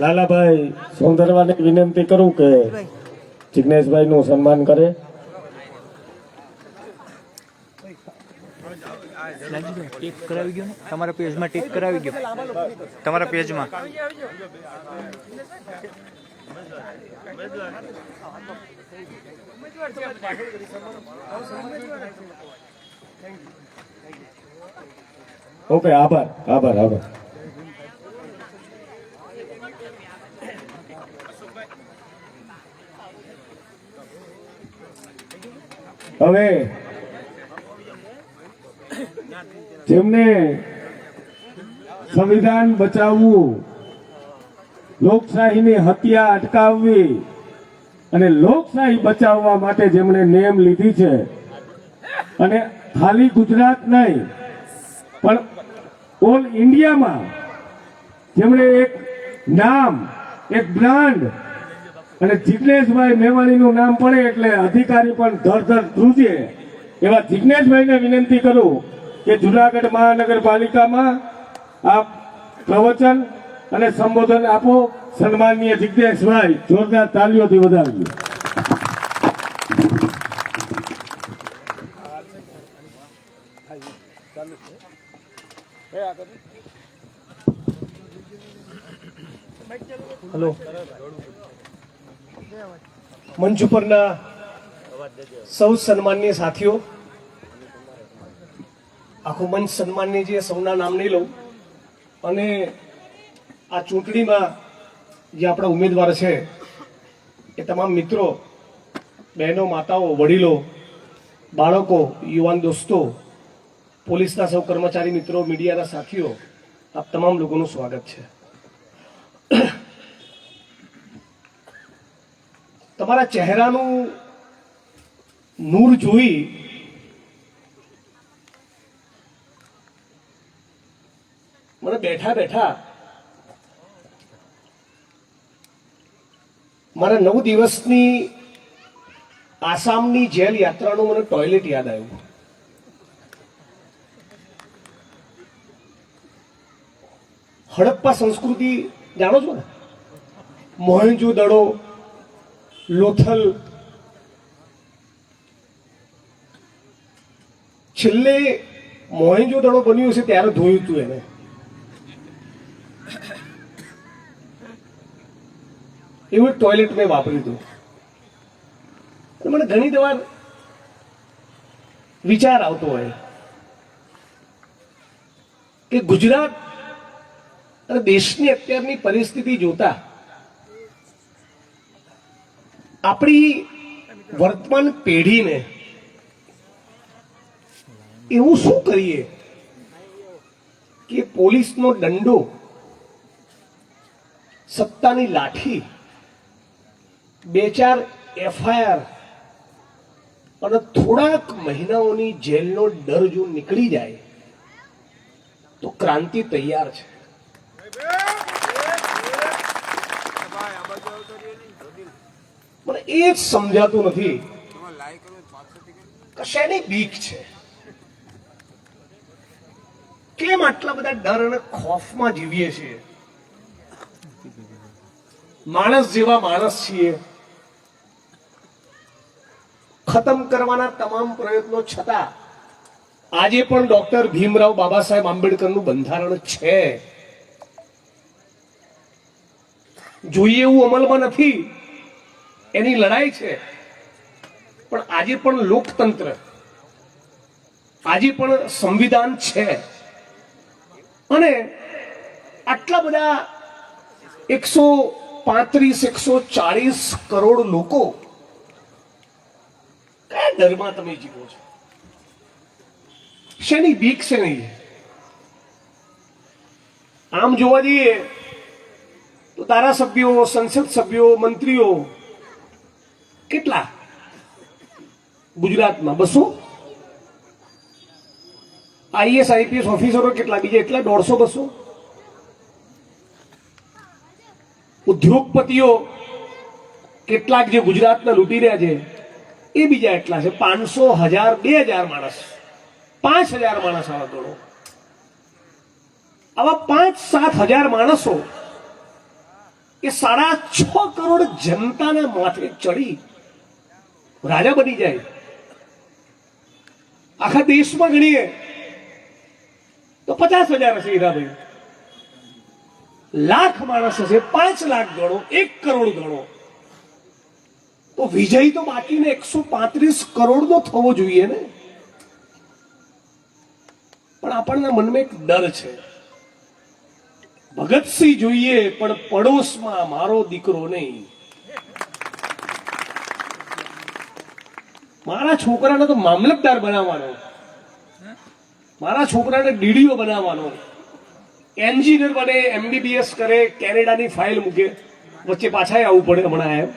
લાલાભાઈ સોંદરવાને વિનંતી કરું કે જિજ્ઞેશભાઈ નું સન્માન કરે. તમારા પેજમાં ટીક કરાવી ગયો. તમારા પેજમાં. ઓકે આભાર આભાર આભાર. હવે જેમને સંવિધાન બચાવવું, લોકશાહીની હત્યા અટકાવવી અને લોકશાહી બચાવવા માટે જેમણે નેમ લીધી છે અને ખાલી ગુજરાત નહીં, પણ ઓલ ઇન્ડિયામાં જેમણે એક નામ, એક બ્રાન્ડ, અને જિગ્નેશભાઈ મેવાણીનું નામ પડે એટલે અધિકારી પણ ધર ધર ધ્રુજે. એવા જિગ્નેશભાઈને વિનંતી કરું કે જુનાગઢ મહાનગરપાલિકામાં આપ પ્રવચન અને સંબોધન આપો. સન્માનીય જિગ્નેશભાઈ, જોરદાર તાલીઓથી વધારજો. હલો. મંચ ઉપરના સૌ સન્માનની સાથીઓ, આખું મંચ સન્માનની જે સૌના નામ નહીં લઉં. અને આ ચૂંટણીમાં જે આપણા ઉમેદવાર છે, એ તમામ મિત્રો, બહેનો, માતાઓ, વડીલો, બાળકો, યુવાન દોસ્તો, પોલીસના સૌ કર્મચારી મિત્રો, મીડિયાના સાથીઓ, આપ તમામ લોકોનું સ્વાગત છે. તમારા ચહેરાનું નૂર જોઈ મને બેઠા બેઠા મારા નવ દિવસની આસામની જેલ યાત્રાનું મને ટોયલેટ યાદ આવ્યું. હડપ્પા સંસ્કૃતિ જાણો છો ને? મોહેંજો દડો લોથલ. છેલ્લે મોહેંજો દડો બન્યું છે ત્યારે ધોયું હતું એને. એવું ટોયલેટ મેં વાપર્યું હતું મને ઘણી વાર વિચાર આવતો હોય કે ગુજરાત અને દેશની અત્યારની પરિસ્થિતિ જોતા આપણી વર્તમાન પેઢીને એવું શું કરીએ કે પોલીસનો દંડો, સત્તાની લાઠી, બે ચાર એફઆઈઆર અને થોડાક મહિનાઓની જેલનો ડર જો નીકળી જાય, તો ક્રાંતિ તૈયાર છે. એ જ સમજાતું નથી. કે બીક છે? કેમ આટલા બધા ડર અને ખોફમાં જીવીએ છીએ? માણસ જેવા માણસ છીએ. ખતમ કરવાના તમામ પ્રયત્નો છતાં આજે પણ ડોક્ટર ભીમરાવ બાબા સાહેબ આંબેડકરનું બંધારણ છે. જોઈએ એવું અમલમાં નથી. એની લડાઈ છે. પણ આજે પણ લોકતંત્ર, આજે પણ સંવિધાન છે. અને આટલા બધા એકસો પાંત્રીસ, એકસો ચાલીસ કરોડ લોકો કયા ડરમાં તમે જીવો છો? શેની બીક છે નહીં આમ જોવા જઈએ તો ધારાસભ્યો, સંસદ સભ્યો, મંત્રીઓ કેટલા? ગુજરાતમાં બસો? આઈએસ, આઈપીએસ ઓફિસરો કેટલા? બીજા એટલા દોઢસો બસો? ઉદ્યોગપતિઓ કેટલાક જે ગુજરાતના લૂંટી રહ્યા છે, એ બીજા એટલા છે. પાંચસો હજાર, બે હજાર માણસ. પાંચ હજાર માણસ આવા ગણો. આવા પાંચ, સાત હજાર માણસો એ સાડા છ કરોડ જનતાના માથે ચડી રાજા બની જાય. આખા દેશમાં ગણીએ તો પચાસ હજાર હશે હીરાભાઈ. લાખ માણસ હશે, પાંચ લાખ ગણો, એક કરોડ ગણો. તો વિજય તો બાકીને એકસો પાંત્રીસ કરોડ નો થવો જોઈએ ને? પણ આપણના મનમાં એક ડર છે. ભગતસિંહ જોઈએ, પણ પડોશમાં મારો દીકરો નહીં. મારા છોકરાને તો મામલતદાર બનાવવાનો. મારા છોકરાને ડીડીઓ બનાવવાનો. એન્જિનિયર બને, એમબીબીએસ કરે, કેનેડાની ફાઇલ મૂકે. વચ્ચે પાછા આવવું પડે હમણાં એમ.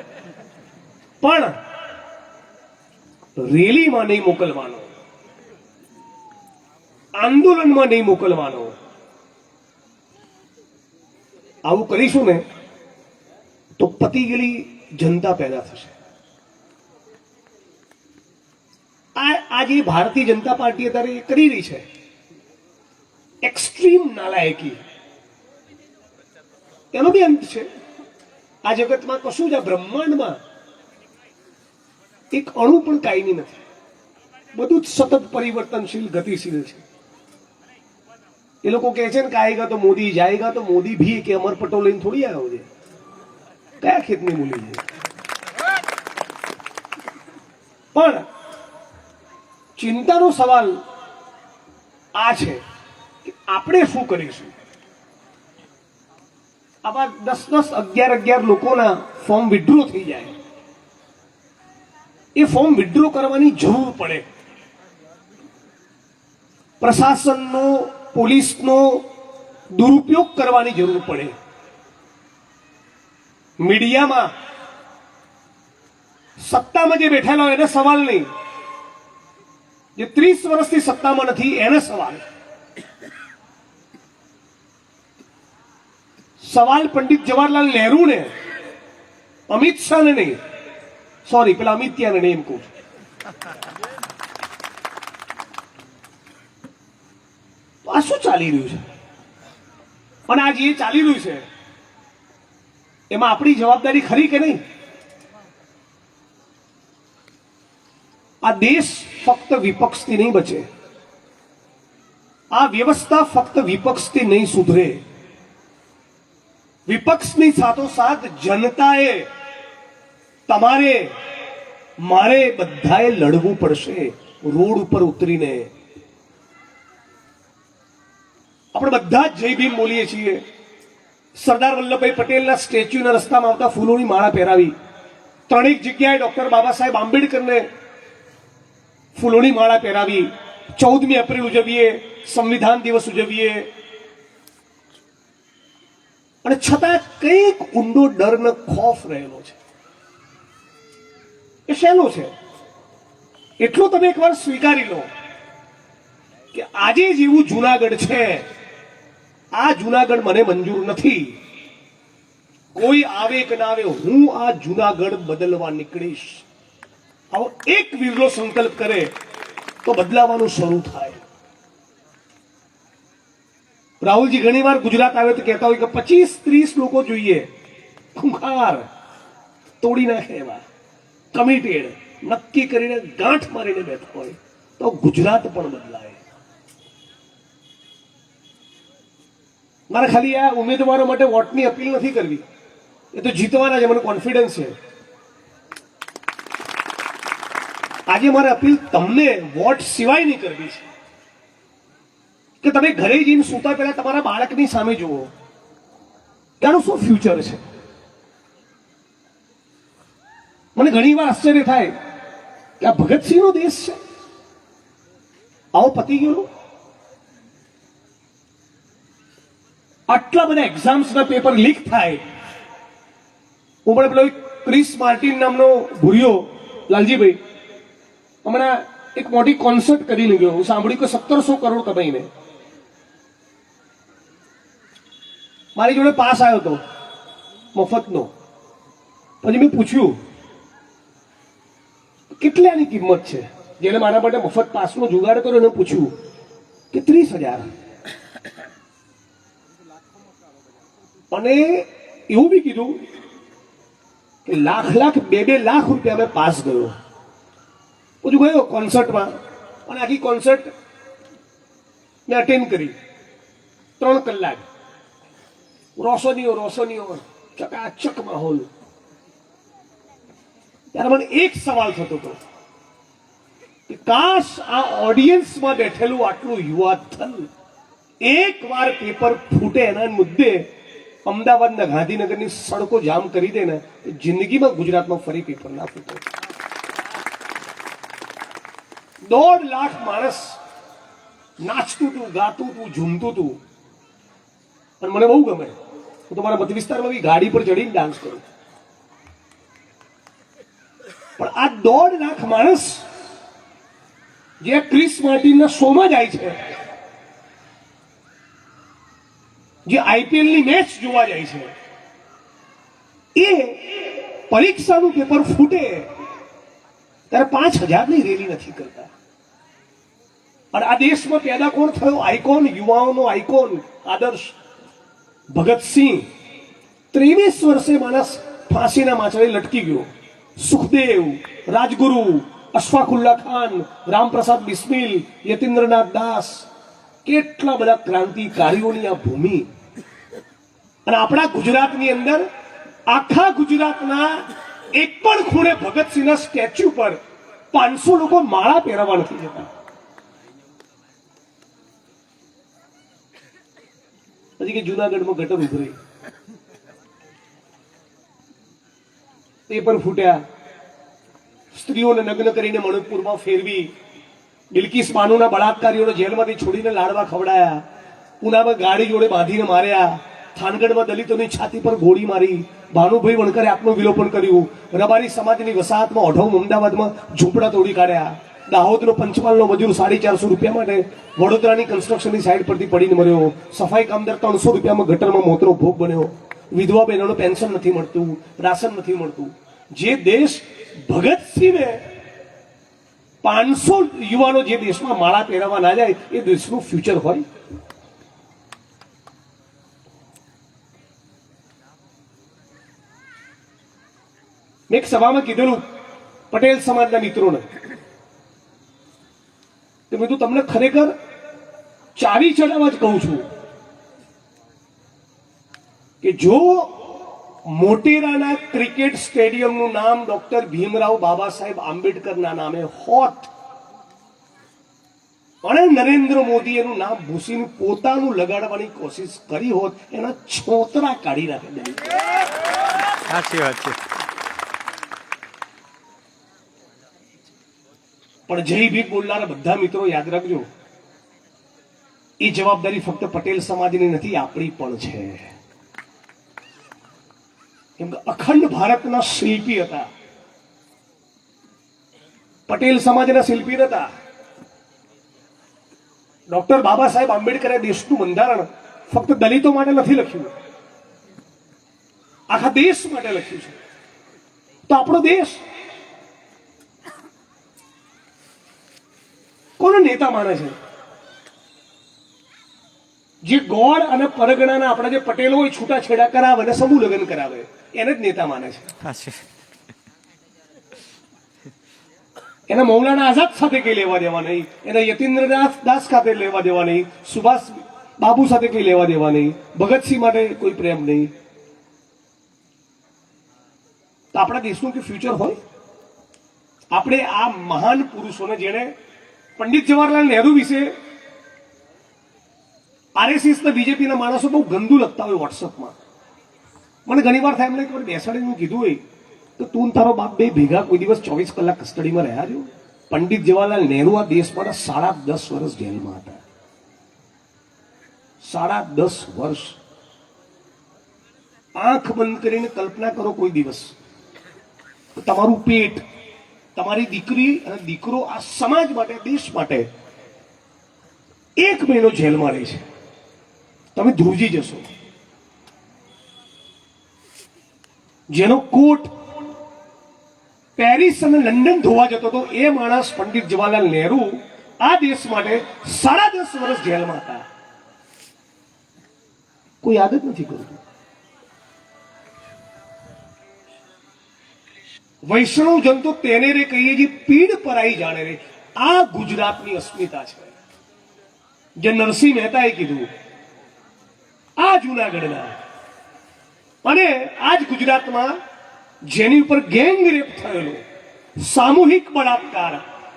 પણ રેલીમાં નહીં મોકલવાનો. આંદોલનમાં નહીં મોકલવાનો. આવું કરીશું ને, તો પતી ગયેલી જનતા પેદા થશે. આ ભારતીય જનતા પાર્ટી અત્યારે કરી રહી છે એક્સ્ટ્રીમ નાલાયકી. એનો બી અંત છે. આ જગતમાં કશું જ, આ બ્રહ્માંડમાં એક અણુ પણ કાયમી નથી. બધું જ સતત પરિવર્તનશીલ, ગતિશીલ છે. એ લોકો કહે છે ને કે આયેગા તો મોદી, જાયગા તો મોદી ભી કે અમર પટોલ લઈને થોડી આવ્યો છે કયા ખેતની મૂલી છે? પણ ચિંતાનો સવાલ આ છે કે આપણે શું કરીશું? આવા દસ દસ અગિયાર અગિયાર લોકોના ફોર્મ વિડ્રો થઈ જાય. એ ફોર્મ વિડ્રો કરવાની જરૂર પડે. પ્રશાસનનો, પોલીસનો દુરુપયોગ કરવાની જરૂર પડે. મીડિયામાં સત્તામાં જે બેઠેલા હોય એને સવાલ નહીં. જે ત્રીસ વર્ષથી સત્તામાં નથી, એને સવાલ. સવાલ પંડિત જવાહરલાલ નહેરુને, અમિત શાહને નહીં. સોરી પેલા અમિત ત્યાંને નહીં એમ કહું. આ શું ચાલી રહ્યું છે? અને આ જે ચાલી રહ્યું છે, એમાં આપણી જવાબદારી ખરી કે નહીં? આ દેશ ફક્ત વિપક્ષથી નહીં બચે. આ વ્યવસ્થા ફક્ત વિપક્ષથી નહીં સુધરે. વિપક્ષની સાથોસાથ જનતાએ તમારે, મારે બધાએ લડવું પડશે રોડ ઉપર ઉતરીને. આપણે બધા જ જય ભીમ બોલીએ છીએ. સરદાર વલ્લભભાઈ પટેલના સ્ટેચ્યુના રસ્તામાં આવતા ફૂલોની માળા પહેરાવી. ત્રણેક જગ્યાએ ડોક્ટર બાબા સાહેબ આંબેડકરને ફૂલોની માળા પહેરાવી ચૌદમી એપ્રિલ ઉજવીએ, સંવિધાન દિવસ ઉજવીએ. અને છતાં કંઈક ઊંડો ડર ને ખોફ રહેલો છે. એ શેનો છે? એટલો તમે એકવાર સ્વીકારી લો કે આજે જેવું જુનાગઢ છે, આ જુનાગઢ મને મંજૂર નથી. કોઈ આવે કે ના આવે, હું આ જુનાગઢ બદલવા નીકળીશ. આવો એક વીરલો સંકલ્પ કરે તો બદલાવાનું શરૂ થાય. રાહુલજી ઘણીવાર ગુજરાત આવે તો કહેતા હોય કે પચીસ ત્રીસ લોકો જોઈએ. ખુંખાર, તોડી નાખે એવા. કમિટેડ નક્કી કરીને ગાંઠ મારીને બેઠા હોય તો ગુજરાત પણ બદલાય. મારે ખાલી આ ઉમેદવારો માટે વોટની અપીલ નથી કરવી. એ તો જીતવાના છે, મને કોન્ફિડન્સ છે. આજે મારે અપીલ તમને વોટ સિવાયની કરવી છે. કે તમે ઘરે જઈને સૂતા પહેલા તમારા બાળકની સામે જુઓ. ત્યાંનું શું ફ્યુચર છે? મને ઘણી વાર આશ્ચર્ય થાય કે આ ભગતસિંહનો દેશ છે. આવો પતી ગયો આટલા બધા એક્ઝામ્સના પેપર લીક થાય. હું પણ પેલો ક્રિસ માર્ટિન નામનો ભૂર્યો, લાલજીભાઈ હમણાં એક મોટી કોન્સર્ટ કરીને ગયો હું સાંભળ્યું કે સત્તરસો કરોડ કમાઈને. મારી જોડે પાસ આવ્યો હતો, મફતનો. પછી મેં પૂછ્યું કેટલાની કિંમત છે? જેને મારા માટે મફત પાસનો જુગાડ કર્યો એને પૂછ્યું, કે ત્રીસ હજાર. અને એવું બી કીધું કે લાખ લાખ બે બે લાખ રૂપિયા મેં પાસ ગયો પછી ગયો કોન્સર્ટમાં. અને આખી કોન્સર્ટ મેં અટેન્ડ કરી. ત્રણ કલાક. રોશનીઓ રોશનીઓ. ચકાચક માહોલ. ત્યારે મને એક સવાલ થતો હતો કે કાશ આ ઓડિયન્સમાં બેઠેલું આટલું યુવાધન એક વાર પેપર ફૂટે એના મુદ્દે અમદાવાદના ગાંધીનગરની સડકો જામ કરી દે ને જિંદગીમાં ગુજરાતમાં ફરી પેપર ના ફૂટે. દોઢ લાખ માણસ નાચતું તું, ગાતું તું, ઝૂમતું તું. અને મને બહુ ગમે. હું તો મારા મત વિસ્તારમાં બી ગાડી પર ચડીને ડાન્સ કરું. પણ આ દોઢ લાખ માણસ જે ક્રિસ માર્ટિનના શોમાં જાય છે, જે આઈપીએલની મેચ જોવા જાય છે, એ પરીક્ષાનું પેપર ફૂટે, ત્યારે પાંચ હજારની રેલી નથી કરતા. અને આ દેશમાં પેદા કોણ થયો? આઇકોન, યુવાઓનો આઇકોન, આદર્શ ભગતસિંહ. ત્રેવીસ વર્ષે માણસ ફાંસીના માછડે લટકી ગયો. સુખદેવ, રાજગુરુ, અશફાકુલ્લા ખાન, રામપ્રસાદ બિસ્મિલ, યતીન્દ્રનાથ દાસ. કેટલા બધા ક્રાંતિકારીઓની આ ભૂમિ. અને આપણા ગુજરાતની અંદર, આખા ગુજરાતના એક પણ ખૂણે ભગતસિંહના સ્ટેચ્યુ પર પાંચસો લોકો માળા પહેરવા નથી જતા. પછી કે જુનાગઢમાં ગટર ઉભરી. પણ ફૂટ્યા. સ્ત્રીઓને નગ્ન કરીને મણકપુરમાં ફેરવી બિલકિસ બાનુના બળાત્કારીઓને જેલમાંથી છોડીને લાડવા ખવડાયા. પુનામાં ગાડી જોડે બાંધીને માર્યા. થાનગઢમાં દલિતોની છાતી પર ગોળી મારી. ભાનુભાઈ વણકરે આત્મવિલોપન કર્યું. રબારી સમાજની વસાહતમાં ઓઢવ અમદાવાદમાં ઝૂંપડા તોડી કાઢ્યા. દાહોદનો પંચમહાલનો મજૂર સાડી ચારસો રૂપિયા માટે વડોદરાની કન્સ્ટ્રક્શનની સાઈડ પરથી પડીને મર્યો. સફાઈ કામદાર ત્રણસો રૂપિયામાં ગટરમાં મોતરો ભોગ બન્યો. વિધવા બહેનોને પેન્શન નથી મળતું, રાશન નથી મળતું. જે દેશ ભગતસિંહે પાંચસો યુવાનો જે દેશમાં માળા પહેરાવા ના જાય, એ દેશનું ફ્યુચર હોય. એક સભામાં કીધેલું, પટેલ સમાજના મિત્રોને. કીધું તમને ખરેખર ચાવી ચડાવવા જ કહું છું કે જો મોટેરાના ક્રિકેટ સ્ટેડિયમનું નામ ડોક્ટર ભીમરાવ બાબા સાહેબ આંબેડકરના નામે હોત, અને નરેન્દ્ર મોદી એનું નામ ભૂસીને પોતાનું લગાડવાની કોશિશ કરી હોત, એના છોતરા કાઢી નાખે. સાચી વાત છે. પણ જય ભીખ બોલનારા બધા મિત્રો યાદ રાખજો, એ જવાબદારી ફક્ત પટેલ સમાજની નથી, આપણી પણ છે. કેમ કે અખંડ ભારતના શિલ્પી હતા. પટેલ સમાજના શિલ્પી હતા. ડોક્ટર બાબા સાહેબ આંબેડકરે દેશનું બંધારણ ફક્ત દલિતો માટે નથી લખ્યું. આખા દેશ માટે લખ્યું છે. તો આપણો દેશ કોનો નેતા માને છે. જે ગોળ અને પરગણાના આપણા જે પટેલો હોય છૂટાછેડા કરાવે અને સમૂહ લગ્ન કરાવે એને જ નેતા માને છે. એના મૌલાના આઝાદ સાથે કઈ લેવા દેવા નહીં એના યતિન્દ્રનાથ દાસ સાથે લેવા દેવા નહીં સુભાષ બાબુ સાથે કઈ લેવા દેવા નહીં ભગતસિંહ માટે કોઈ પ્રેમ નહીં. તો આપણા દેશનું કે ફ્યુચર હોય? આપણે આ મહાન પુરુષોને જેણે પંડિત જવાહરલાલ નહેરુ વિશે આરએસએસ ના બીજેપીના માણસો બહુ ગંદુ લખતા હોય વોટ્સઅપમાં મને ઘણી વાર થાય એમ લાગે વાર બેસાડીને કીધું હોય, તો તું તારો બાપ બે ભેગા કોઈ દિવસ ચોવીસ કલાક કસ્ટડીમાં રહ્યા છો? પંડિત જવાહરલાલ નહેરુ આ દેશ માટે સાડા દસ વર્ષ જેલમાં હતા. સાડા દસ વર્ષ. આંખ બંધ કરીને કલ્પના કરો કોઈ દિવસ. તમારું પેટ તમારી દીકરી અને દીકરો આ સમાજ માટે, દેશ માટે એક મહિનો જેલમાં રહે છે. તમે ધ્રુજી જશો. જેનો કોટ પેરિસ અને લંડન ધોવા જતો હતો, એ માણસ પંડિત જવાહરલાલ નહેરુ આ દેશ માટે સાડા દસ વર્ષ જેલમાં હતા. કોઈ યાદ જ નથી કરતું. વૈષ્ણવ જન તો તેને રે કહીએ જે પીડ પરાઈ જાણે રે. આ ગુજરાતની અસ્મિતા છે. જે નરસિંહ મહેતાએ કીધું, આ જુનાગઢના. અને આજ ગુજરાતમાં જેની ઉપર ગેંગ રેપ થયેલો, સામૂહિક બળાત્કાર,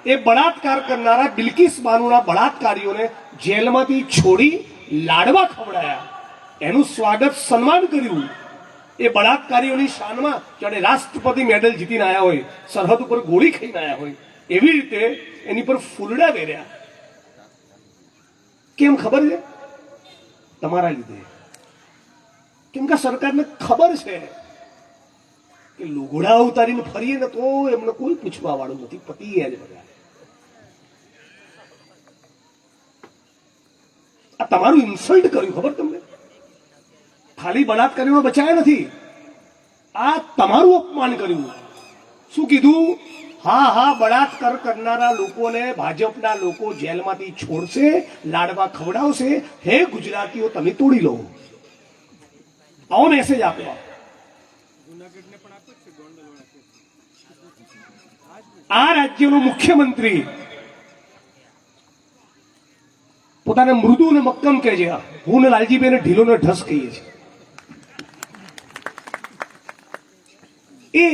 એ બળાત્કાર કરનારા બિલકિસ બાનુના બળાત્કારીઓને જેલમાંથી છોડી લાડવા ખવડાયા. એનું સ્વાગત સન્માન કર્યું. એ બળાત્કારીઓની શાનમાં જાણે રાષ્ટ્રપતિ મેડલ જીતીને આવ્યા હોય, સરહદ ઉપર ગોળી ખાઈને આવ્યા હોય, એવી રીતે એની પર ફૂલડા વેર્યા. કેમ ખબર છે? તમારા લીધે. કેમ કે સરકારને ખબર છે કે લુગડા ઉતારીને ફરીએ ને તો એમને કોઈ પૂછવા વાળું નથી પતી જ બધા આ તમારું ઇન્સલ્ટ કર્યું, ખબર તમને? ખાલી બળાત્કારીઓ બચાયા નથી. આ તમારું અપમાન કર્યું. શું કીધું? હા હા, બળાત્કાર કરનારા લોકોને ભાજપના લોકો જેલમાંથી છોડશે, લાડવા ખવડાવશે. હે ગુજરાતીઓ, તમે તોડી લો. આવો મેસેજ આપ્યો આ રાજ્યનો મુખ્યમંત્રી પોતાને મૃદુ અને મક્કમ કહે છે. હું ને લાલજીભાઈ ઢીલો ને ઢસ કહીએ છીએ. એ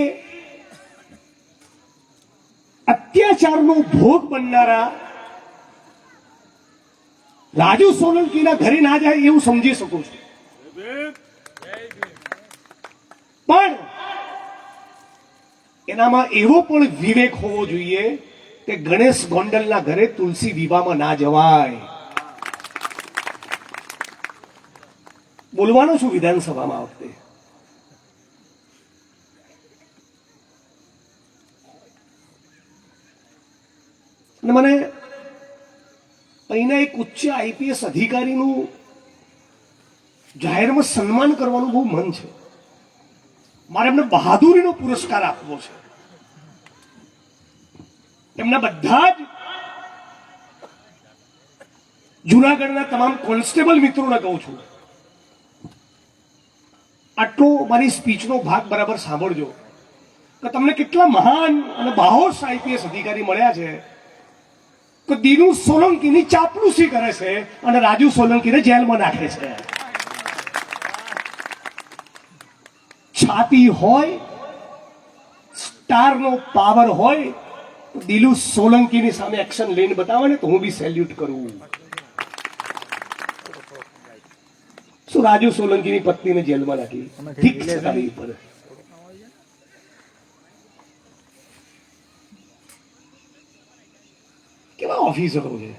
અત્યાચારનો ભોગ બનનારા રાજુ સોલંકીના ઘરે ના જાય એવું સમજી શકું છું. પણ એનામાં એવો પણ વિવેક હોવો જોઈએ કે ગણેશ ગોંડલના ઘરે તુલસી વિવાહમાં ના જવાય. બોલવાનો છું વિધાનસભામાં આ વખતે. અને મને અહીંના એક ઉચ્ચ આઈપીએસ અધિકારીનું જાહેરમાં સન્માન કરવાનું બહુ મન છે. મારે એમને બહાદુરીનો પુરસ્કાર આપવો છે. એમના બધા જ જુનાગઢના તમામ કોન્સ્ટેબલ મિત્રોને કહું છું. આટલો મારી સ્પીચનો ભાગ બરાબર સાંભળજો. કે તમને કેટલા મહાન અને બાહોશ આઈપીએસ અધિકારી મળ્યા છે. દીનુ સોલંકીની ચાપલુસી કરે છે અને રાજુ સોલંકીને જેલમાં નાખે છે. છાતી હોય સ્ટારનો પાવર હોય દિલુ સોલંકીની સામે એક્શન લઈને બતાવે ને તો હું બી સેલ્યુટ કરું. શું રાજુ સોલંકીની પત્નીને જેલમાં નાખી? ઠીક છે તારી ઉપર કેવા ઓફિસરો છે.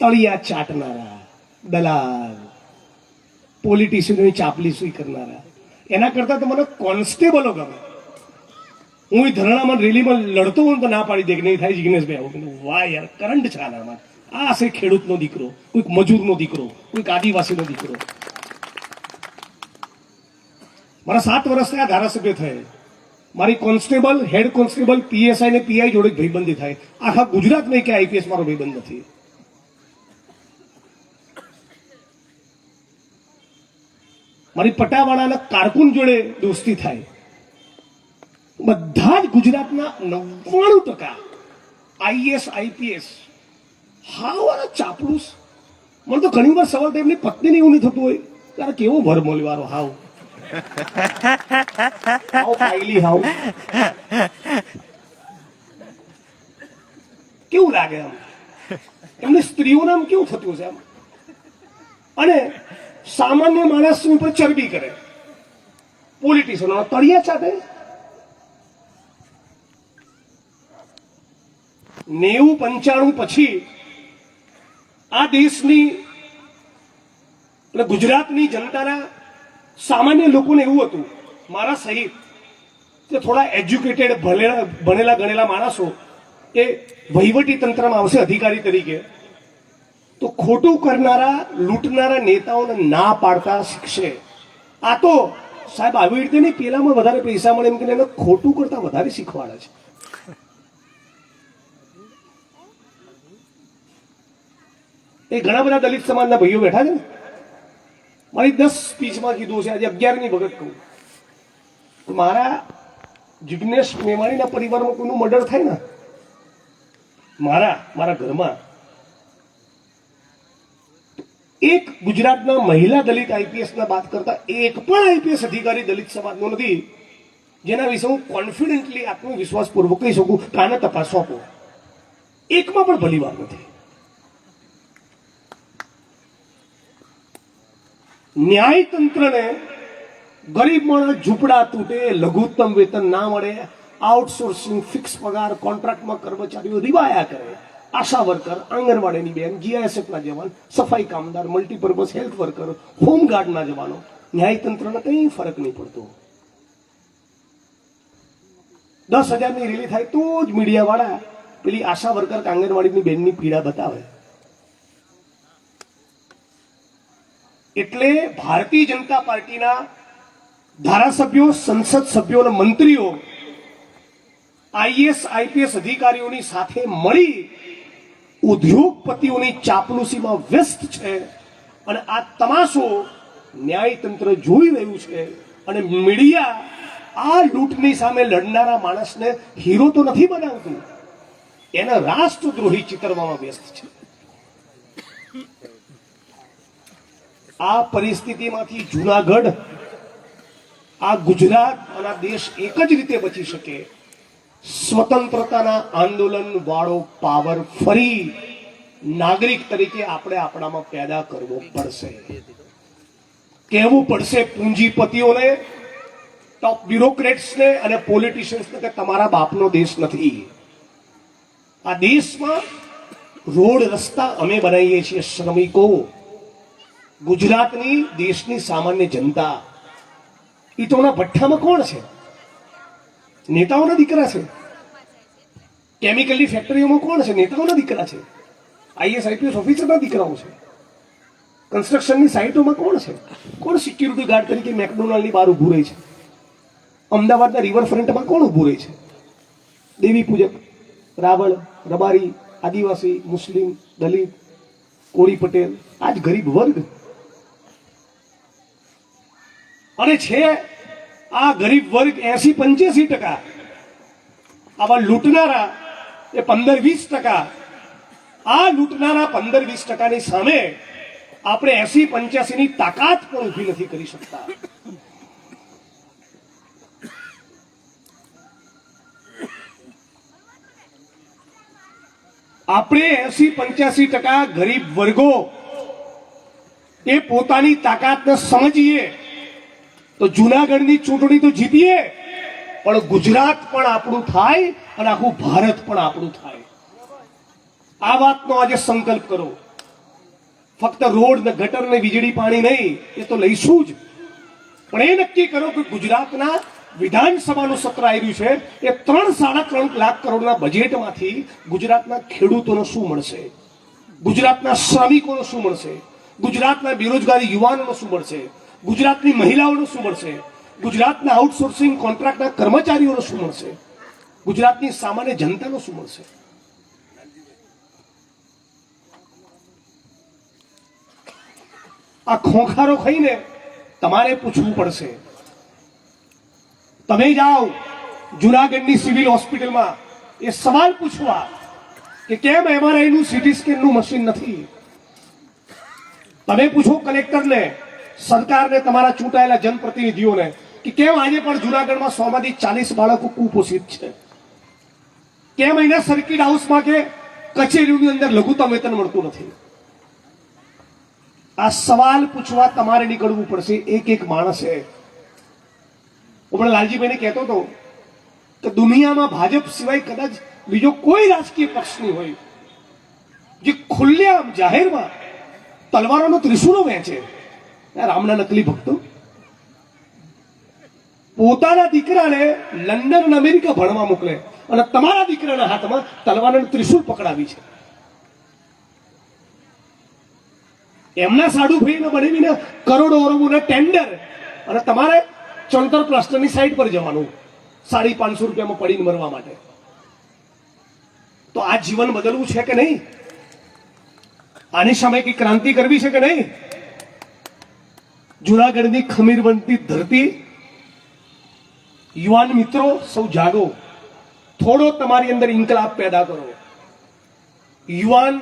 તળિયા ચાટનારા, દલાલ, પોલિટિશિયનોની ચાપલીસી કરનારા. એના કરતાં તો મને કોન્સ્ટેબલો ગમે. હું ધરણામાં રેલીમાં લડતો હું તો ના પાડી દે કે નહીં થાય જિગ્નેશભાઈ આવું. વાહ યાર, કરંટ છે આનામાં આ હશે ખેડૂતનો દીકરો, કોઈક મજૂરનો દીકરો, કોઈક આદિવાસીનો દીકરો. મારા સાત વર્ષ થયા ધારાસભ્ય થયે. મારી કોન્સ્ટેબલ, હેડ કોન્સ્ટેબલ, પીએસઆઈ ને પીઆઈ જોડે ભયબંધી થાય. આખા ગુજરાતમાં કે આઈપીએસ મારો ભાઈબંધ નથી. મારી પટાવાળાના કારકુન જોડે દોસ્તી થાય. બધા જ ગુજરાતના નવ્વાણું ટકા આઈએસ, આઈપીએસ હાવ ચાપડુસ. મને તો ઘણી વાર સવાલ થાય, એમની પત્નીને એવું નહીં થતું હોય. ત્યારે કેવો ભર વાળો હાવ. હાવ કેવું લાગે એમની સ્ત્રીઓને આમ કેવું થતું છે અને સામાન્ય માણસ ઉપર ચરબી કરે. પોલિટિશિયનો તળિયા ચાટે? નેવું પંચાણું પછી આ દેશની એટલે ગુજરાતની જનતાના સામાન્ય લોકોને એવું હતું, મારા સહિત કે થોડા એજ્યુકેટેડ ભણેલા, ગણેલા માણસો એ વહીવટી તંત્રમાં આવશે અધિકારી તરીકે, તો ખોટું કરનારા, લૂંટનારા નેતાઓને ના પાડતા શીખશે. આ તો સાહેબ આવી રીતે નહીં, પેલામાં વધારે પૈસા મળે એમ કે એને ખોટું કરતા વધારે શીખવાડે છે. એ ઘણા બધા દલિત સમાજના ભાઈઓ બેઠા છે ને? મારી દસ સ્પીચમાં કીધું છે આજે અગિયારની વખત કહું. મારા જિગ્નેશ મેવાણીના પરિવારમાં કોઈનું મર્ડર થાય ને? મારા મારા ઘરમાં એક ગુજરાતના મહિલા દલિત આઈપીએસ ના વાત કરતા એક પણ આઈપીએસ અધિકારી દલિત સમાજનો નથી, જેના વિશે હું કોન્ફિડન્ટલી આત્મવિશ્વાસપૂર્વક કહી શકું કાને તપાસ સોંપો એકમાં પણ ભલી વાત નથી. ન્યાયતંત્રને ગરીબ માણસ ઝૂંપડા તૂટે, લઘુત્તમ વેતન ના મળે આઉટસોર્સિંગ ફિક્સ પગાર કોન્ટ્રાક્ટમાં કર્મચારીઓ રિવાયા કરે. આશા વર્કર, આંગણવાડીની બેન જીઆઈએસએફના જવાન, સફાઈ કામદાર મલ્ટીપર્પઝ હેલ્થ વર્કર હોમગાર્ડના જવાનો. ન્યાયતંત્રને કંઈ ફરક નહીં પડતો. દસ હજારની રેલી થાય તો જ મીડિયાવાળા પેલી આશા વર્કર આંગણવાડીની બેનની પીડા બતાવે. એટલે ભારતીય જનતા પાર્ટીના ધારાસભ્યો, સંસદ સભ્યો અને મંત્રીઓ આઈએસ, આઈપીએસ અધિકારીઓની સાથે મળી ઉદ્યોગપતિઓની ચાપલુસીમાં વ્યસ્ત છે અને આ તમાશો ન્યાયતંત્ર જોઈ રહ્યું છે અને મીડિયા આ લૂંટની સામે લડનારા માણસને હીરો તો નથી બનાવતું. એને રાષ્ટ્રદ્રોહી ચિતરવામાં વ્યસ્ત છે. આ પરિસ્થિતિમાંથી જુનાગઢ, આ ગુજરાત અને દેશ એક જ રીતે બચી શકે. સ્વતંત્રતાના આંદોલન વાળો પાવર ફરી નાગરિક તરીકે આપણે આપણામાં પેદા કરવો પડશે. કહેવું પડશે પૂંજીપતિઓને ટોપ બ્યુરોક્રેટ્સને અને પોલિટિશિયન્સને કે તમારા બાપનો દેશ નથી. આ દેશમાં રોડ રસ્તા અમે બનાવીએ છીએ, શ્રમિકો. ગુજરાતની દેશની સામાન્ય જનતા. એ તોના ભઠ્ઠામાં કોણ છે? નેતાઓના દીકરા છે. કેમિકલની ફેક્ટરીઓમાં કોણ છે? નેતાઓના દીકરા છે. આઈએસ, આઈપીએસ ઓફિસરના દીકરાઓ છે. કન્સ્ટ્રક્શનની સાઇટોમાં કોણ છે? કોણ સિક્યુરિટી ગાર્ડ તરીકે મેકડોનાલ્ડની બહાર ઊભું રહે છે? અમદાવાદના રિવરફ્રન્ટમાં કોણ ઊભું રહે છે? દેવી પૂજક, રાવળ, રબારી, આદિવાસી, મુસ્લિમ, દલિત, કોળી પટેલ, આજ ગરીબ વર્ગ. અને છે. આ ગરીબ વર્ગ એસી પંચ્યાસી ટકા. આવા લૂંટનારા એ પંદર વીસ ટકા. આ લૂંટનારા પંદર વીસ ટકાની સામે આપણે એસી પંચ્યાસી ની તાકાત પણ ઊભી નથી કરી શકતા. આપણે એસી પંચ્યાસી ટકા ગરીબ વર્ગો એ પોતાની તાકાતને સમજીએ. તો જુનાગઢની ચૂંટણી તો જીતીએ. પણ ગુજરાત પણ આપણું થાય અને આખું ભારત પણ આપણું થાય. આ વાતનો આજે સંકલ્પ કરો. ફક્ત રોડ ને ગટર ને વીજળી પાણી નહીં, એ તો લઈશું જ. પણ એ નક્કી કરો કે ગુજરાતના વિધાનસભાનું સત્ર આવ્યું છે, એ ત્રણ સાડા ત્રણ લાખ કરોડના બજેટમાંથી ગુજરાતના ખેડૂતોને શું મળશે? ગુજરાતના શ્રમિકોને શું મળશે? ગુજરાતના બેરોજગારી યુવાનોને શું મળશે? ગુજરાતની મહિલાઓને શું મળશે? ગુજરાતના આઉટસોર્સિંગ કોન્ટ્રાક્ટના કર્મચારીઓને શું મળશે? ગુજરાતની સામાન્ય જનતાનો શું મળશે? આ ખોખારો ખાઈને તમારે પૂછવું પડશે. તમે જાઓ જુનાગઢની સિવિલ હોસ્પિટલમાં. એ સવાલ પૂછવા કે કેમ એમઆરઆઈ નું સીટી સ્કેનનું મશીન નથી? તમે પૂછો કલેક્ટરને. સરકારને તમારા ચૂંટાયેલા જનપ્રતિનિધિઓને કે કેમ આજે પણ જુનાગઢમાં સો માંથી ચાલીસ બાળકો કુપોષિત છે? કેમ અહીંના સર્કિટ હાઉસમાં કે કચેરીઓની અંદર લઘુત્તમ વેતન મળતું નથી? આ સવાલ પૂછવા તમારે નીકળવું પડશે. એક એક માણસે. હમણાં લાલજીભાઈને કહેતો હતો કે દુનિયામાં ભાજપ સિવાય કદાચ બીજો કોઈ રાજકીય પક્ષ નહીં હોય. જે ખુલ્લેઆમ જાહેરમાં તલવારોનો ત્રિશુલો વહેંચે. આ રામના નકલી ભક્તો. પોતાના દીકરાને લંડન અમેરિકા ભણવા મોકલે અને તમારા દીકરાના હાથમાં તલવાર ત્રિશુલ પકડાવી છે. એમના સાડુભાઈને બનાવીને કરોડો અરબોના ટેન્ડર અને તમારે ચણતર પ્લાસ્ટરની સાઈડ પર જવાનું, સાડી પાંચસો રૂપિયામાં પડીને મરવા માટે. તો આ જીવન બદલવું છે કે નહીં? આની સામે કઈ ક્રાંતિ કરવી છે કે નહીં? જુનાગઢની ખમીર બનતી ધરતી. યુવાન મિત્રો, સૌ જાગો. થોડો તમારી અંદર ઇન્કલાબ પેદા કરો. યુવાન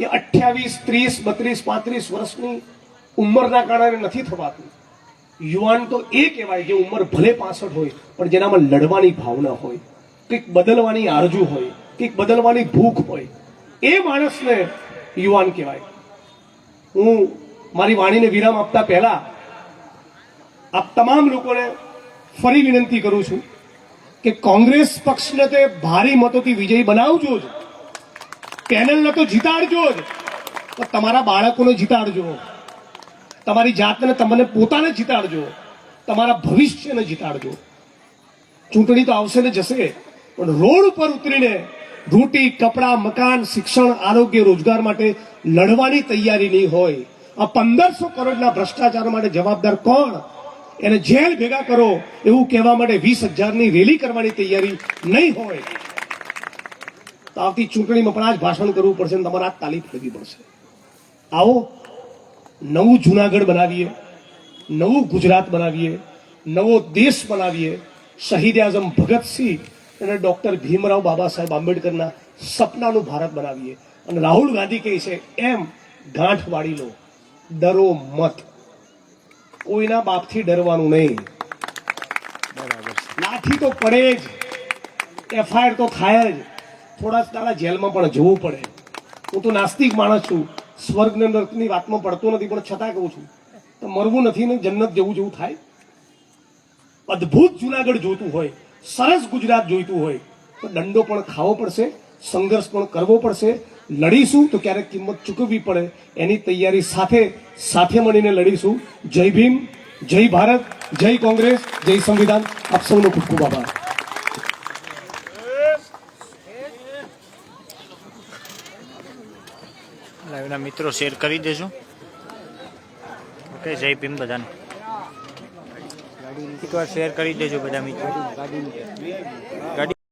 એ અઠ્યાવીસ, ત્રીસ, બત્રીસ, પાંત્રીસ વર્ષની ઉંમરના કારણે નથી થવાતું. યુવાન તો એ કહેવાય જે ઉંમર ભલે પાસઠ હોય, પણ જેનામાં લડવાની ભાવના હોય, કંઈક બદલવાની આરજુ હોય, કંઈક બદલવાની ભૂખ હોય, એ માણસને યુવાન કહેવાય. હું મારી વાણીને વિરામ આપતા પહેલા આપ તમામ લોકોને ફરી વિનંતી કરું છું કે કોંગ્રેસ પક્ષને તે ભારી મતોથી વિજયી બનાવજો જ. પેનલને તો જીતાડજો જ. પણ તમારા બાળકોને જીતાડજો. તમારી જાતને તમને પોતાને જીતાડજો. તમારા ભવિષ્યને જીતાડજો. ચૂંટણી તો આવશે ને જશે. પણ રોડ ઉપર ઉતરીને રોટી, કપડાં, મકાન, શિક્ષણ, આરોગ્ય, રોજગાર માટે લડવાની તૈયારી નહીં હોય. આ પંદરસો કરોડના ભ્રષ્ટાચાર માટે જવાબદાર કોણ? એને જેલ ભેગા કરો એવું કહેવા માટે વીસ હજારની રેલી કરવાની તૈયારી નહીં હોય. તો આવતી ચૂંટણીમાં પણ આ જ ભાષણ કરવું પડશે અને તમારે આ તાલીમ કરવી પડશે. આવો, નવું જુનાગઢ બનાવીએ, નવું ગુજરાત બનાવીએ, નવો દેશ બનાવીએ. શહીદ આઝમ ભગતસિંહ અને ડોક્ટર ભીમરાવ બાબા સાહેબ આંબેડકરના સપનાનું ભારત બનાવીએ. અને રાહુલ ગાંધી કહે છે, એમ ગાંઠ વાળી લો, ડરો મત. કોઈના બાપથી ડરવાનું નહીં. લાઠી તો પડે જ. એફઆઈઆર તો થાય જ. થોડા દાડા જેલમાં પણ જવું પડે. હું તો નાસ્તિક માણસ છું. સ્વર્ગ ને નર્કની વાતમાં પડતો નથી પણ છતાં કહું છું. તો મરવું નથી ને જન્નત જવું જેવું થાય? અદ્ભુત જુનાગઢ જોઈતું હોય સરસ ગુજરાત જોઈતું હોય તો દંડો પણ ખાવો પડશે સંઘર્ષ પણ કરવો પડશે લડીશું તો ક્યારેક કિંમત ચૂકવવી પડે. એની તૈયારી સાથે સાથે મળીને લડીશું. જય ભીમ, જય ભારત, જય કોંગ્રેસ, જય સંવિધાન. આપ સૌનો ખૂબ ખૂબ આભાર. લાઈવના મિત્રો શેર કરી દેજો. ઓકે જય ભીમ બધાને. એકવાર શેર કરી દેજો બધા મિત્રો.